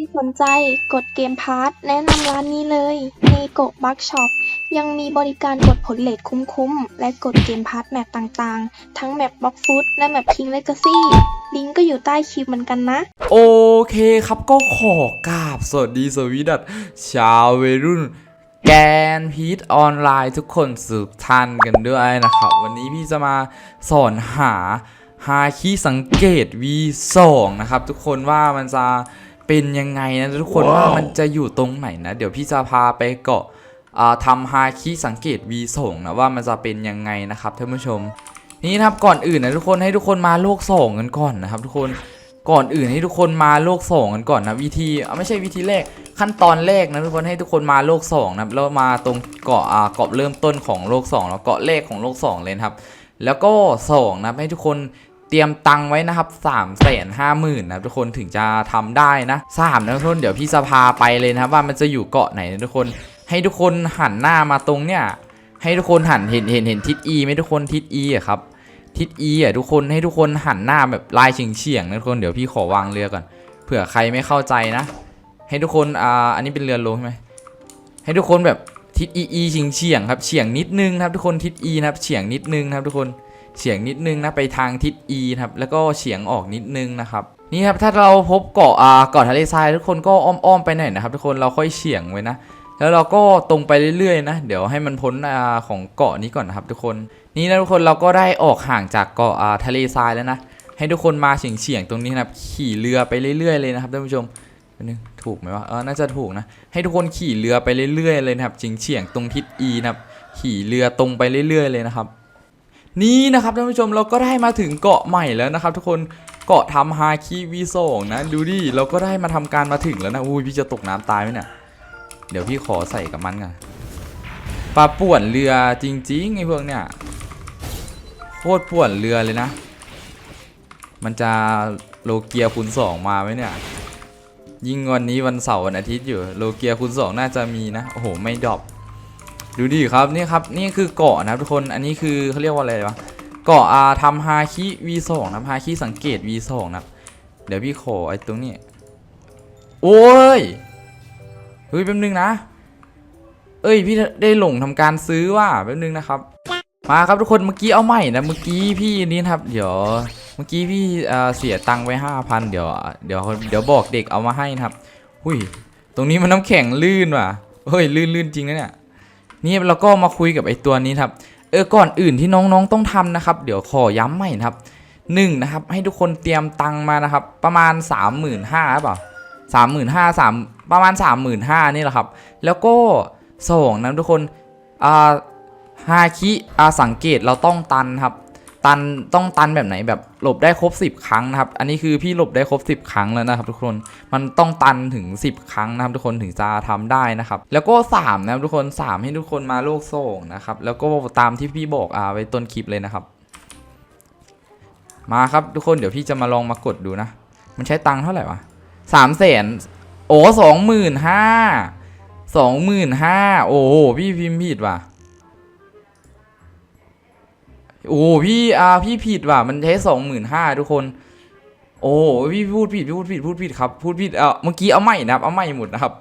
รสนใจกดเกมพาร์ทแนะนำร้านนี้เลยเนโกะบักช็อปยังมีบริการกดผลเลทคุ้มๆ และกดเกมพาร์ทแมปต่างๆ ทั้งแมปบล็อกฟุตและแมปคิงเลกาซี่ลิงก์ก็อยู่ใต้คลิปเหมือนกันนะ โอเคครับก็ขอกราบสวัสดีสวีดัตชาวเวรุ่นแกนพีทออนไลน์ทุกคนสืบทันกันด้วยนะครับ วันนี้พี่จะมาสอนหาฮาคีสังเกต V2 นะครับ ทุกคนว่ามันจะ เป็นยังไงนะทุกคนว่ามันจะอยู่ตรงไหนนะ เดี๋ยวพี่จะพาไปเกาะอ่าทำฮาคีสังเกต V2 นะว่ามันจะเป็นยังไงนะครับท่านผู้ชม นี่นะครับก่อนอื่นนะทุกคนให้ทุกคนมาโลกสองกันก่อนนะครับ ทุกคนก่อนอื่นให้ทุกคนมาโลกสองกันก่อนนะวิธีอะไม่ใช่วิธีแรกขั้นตอนแรกนะทุกคนให้ทุกคนมาโลกสองนะครับแล้วมาตรงเกาะอ่าเกาะเริ่มต้นของโลกสองแล้วเกาะแรกของโลกสองเลยนะครับแล้วก็สองนะครับให้ทุกคน เตรียมตังไว้นะครับ3ามแสนห้าหมื่นนะครับทุกคนถึงจะทำได้นะสามนะทุกคนเดี๋ยวพี่จะพาไปเลยนะครับว่ามันจะอยู่เกาะไหนนะทุกคน ให้ทุกคนหันหน้ามาตรงเนี่ยให้ทุกคนหันเห็นเห็นเห็นทิศ E ไหมทุกคนทิศ E อะครับทิศ E อะทุกคนให้ทุกคนหันหน้าแบบลายเฉียงเฉียงนะทุกคนเดี๋ยวพี่ขอวางเรือก่อนเผื่อใครไม่เข้าใจนะ ให้ทุกคนอ่าอันนี้เป็นเรือโลใช่ไหมให้ทุกคนแบบทิศ E E เฉียงเฉียงครับเฉียงนิดนึงนะครับทุกคนทิศ E นะครับเฉียงนิดนึงนะครับทุกคน เฉียงนิดนึงนะไปทางทิศ E ครับแล้วก็เฉียงออกนิดนึงนะครับนี่ครับถ้าเราพบเกาะอ่าเกาะทะเลทรายทุกคนก็อ้อมๆไปหน่อยนะครับ ทุกคนเราค่อยเฉียงไว้นะแล้วเราก็ตรงไปเรื่อยๆนะเดี๋ยวให้มันพ้นอ่าของเกาะนี้ก่อนนะครับ ทุกคนนี่นะทุกคนเราก็ได้ออกห่างจากเกาะอ่าทะเลทรายแล้วนะให้ทุกคนมาเฉียงๆตรงนี้นะครับขี่เรือไปเรื่อยๆเลยนะครับท่านผู้ชมนนึงถูกไหมวะเออน่าจะถูกนะให้ทุกคนขี่เรือไปเรื่อยๆเลยนะครับเฉียงๆตรงทิศ E นะครับขี่เรือตรงไปเรื่อยๆเลยนะครับ นี่นะครับท่านผู้ชมเราก็ได้มาถึงเกาะใหม่แล้วนะครับ ทุกคนเกาะทำฮาคิวีโซงนะดูดิเราก็ได้มาทำการมาถึงแล้วนะอุ้ยพี่จะตกน้ำตายไหมเนี่ยเดี๋ยวพี่ขอใส่กับมันก่อนปลาป่วนเรือจริงๆไอ้พวกเนี่ยโคตรป่วนเรือเลยนะ มันจะโลเกียคูณสองมาไหมเนี่ย ยิ่งวันนี้วันเสาร์วันอาทิตย์อยู่ โลเกียคูณสองน่าจะมีนะ โอ้โห ไม่ดรอป ดูดิครับนี่ครับนี่คือเกาะนะครับทุกคนอันนี้คือเขาเรียกว่าอะไรวะเกาะอาทำฮาคิ V2 นะฮาคิสังเกต V2 นะครับเดี๋ยวพี่ขอไอ้ตรงนี้โอ้ยเฮ้ยแป๊บนึงนะ เอ้ยพี่ได้หลงทำการซื้อว่ะแป๊บนึงนะครับ มาครับทุกคนเมื่อกี้เอาใหม่นะเมื่อกี้พี่นี่ครับ เดี๋ยวเมื่อกี้พี่เสียตังค์ไว้ห้าพันเดี๋ยวเดี๋ยวเดี๋ยวบอกเด็กเอามาให้นะครับ หุยตรงนี้มันน้ำแข็งลื่นว่ะเฮ้ยลื่นลื่นจริงนะเนี่ย นี่เราก็มาคุยกับไอตัวนี้ครับเออก่อนอื่นที่น้องๆต้องทำนะครับ เดี๋ยวขอย้ำใหม่นะครับหนึ่งนะครับให้ทุกคนเตรียมตังมานะครับ ประมาณสามหมื่นห้าเปล่าสามหมื่นห้าสามประมาณสามหมื่นห้านี่แหละครับ แล้วก็สองนะทุกคนอ่าฮาคิอาสังเกตเราต้องตันครับ ตันต้องตันแบบไหนแบบหลบได้ครบ 10 ครั้งนะครับ อันนี้คือพี่หลบได้ครบ 10 ครั้งแล้วนะครับ ทุกคนมันต้องตันถึง 10 ครั้งนะครับ ทุกคนถึงจะทำได้นะครับ แล้วก็3นะครับทุกคน 3 ให้ทุกคนมาโลกโซ่งนะครับ แล้วก็ตามที่พี่บอกอ่าไว้ต้นคลิปเลยนะครับ มาครับทุกคนเดี๋ยวพี่จะมาลองมากดดูนะ มันใช้ตังค์เท่าไหร่วะสามแสนโอ้สองหมื่นห้าสองหมื่นห้าโอ้พี่พิมพ์ผิดว่ะ โอ้พี่อ่าพี่ผิดว่ะมันใช้สองหมื่นห้าทุกคน โอ้พี่พูดผิดพี่พูดผิดพูดผิดครับพูดผิดเออเมื่อกี้เอาใหม่นะครับเอาใหม่หมดนะครับ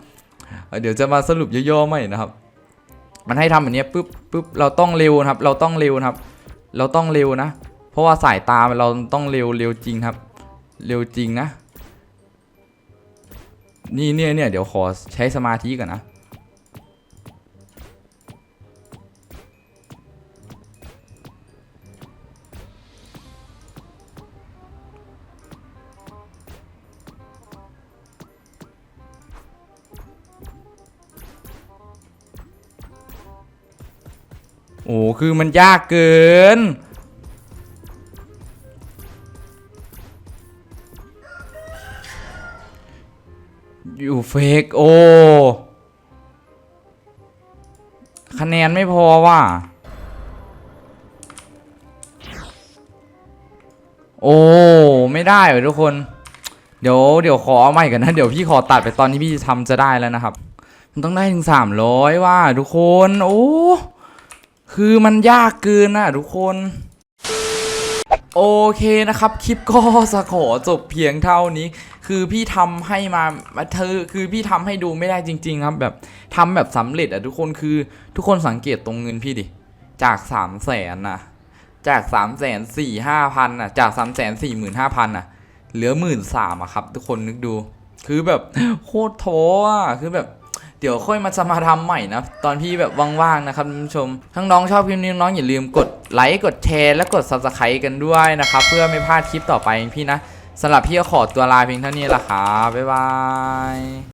เดี๋ยวจะมาสรุปย่อๆใหม่นะครับ มันให้ทำแบบเนี้ยปุ๊บปุ๊บเราต้องเร็วนะครับ เราต้องเร็วนะครับ เราต้องเร็วนะ เพราะว่าสายตาเราต้องเร็วเร็วจริงครับ เร็วจริงนะ นี่เนี่ยเนี่ยเดี๋ยวขอใช้สมาธิก่อนนะ โอ้คือมันยากเกิน อยู่เฟกโอ คะแนนไม่พอว่ะ โอ้ ไม่ได้เลยทุกคน เดี๋ยวเดี๋ยวขอเอาใหม่กันนะ เดี๋ยวพี่ขอตัดไปตอนที่พี่ทำจะได้แล้วนะครับ มันต้องได้ถึงสามร้อยว่ะทุกคน โอ้ คือมันยากเกินน่ะทุกคน โอเคนะครับ คลิปก็จะขอจบเพียงเท่านี้ คือพี่ทำให้มามาเธอคือพี่ทำให้ดูไม่ได้จริง ๆ ครับ แบบทำแบบสำเร็จอะทุกคนคือทุกคนสังเกตตรงเงินพี่ดิ จากสามแสนนะจากสามแสนสี่ห้าพันอะจากสามแสนสี่หมื่นห้าพันอะเหลือหมื่นสามอะครับ ทุกคนนึกดู คือแบบโคตรท้ออะคือแบบ เดี๋ยวค่อยมาสมาทำใหม่นะ ตอนพี่แบบว่างๆนะครับท่านผู้ชมทั้งน้องชอบคลิปนี้น้องอย่าลืมกดไลค์กดแชร์และกดซับสไครต์กันด้วยนะครับ เพื่อไม่พลาดคลิปต่อไปพี่นะสำหรับพี่ก็ขอตัวลาเพียงเท่านี้ละครับบ๊ายบาย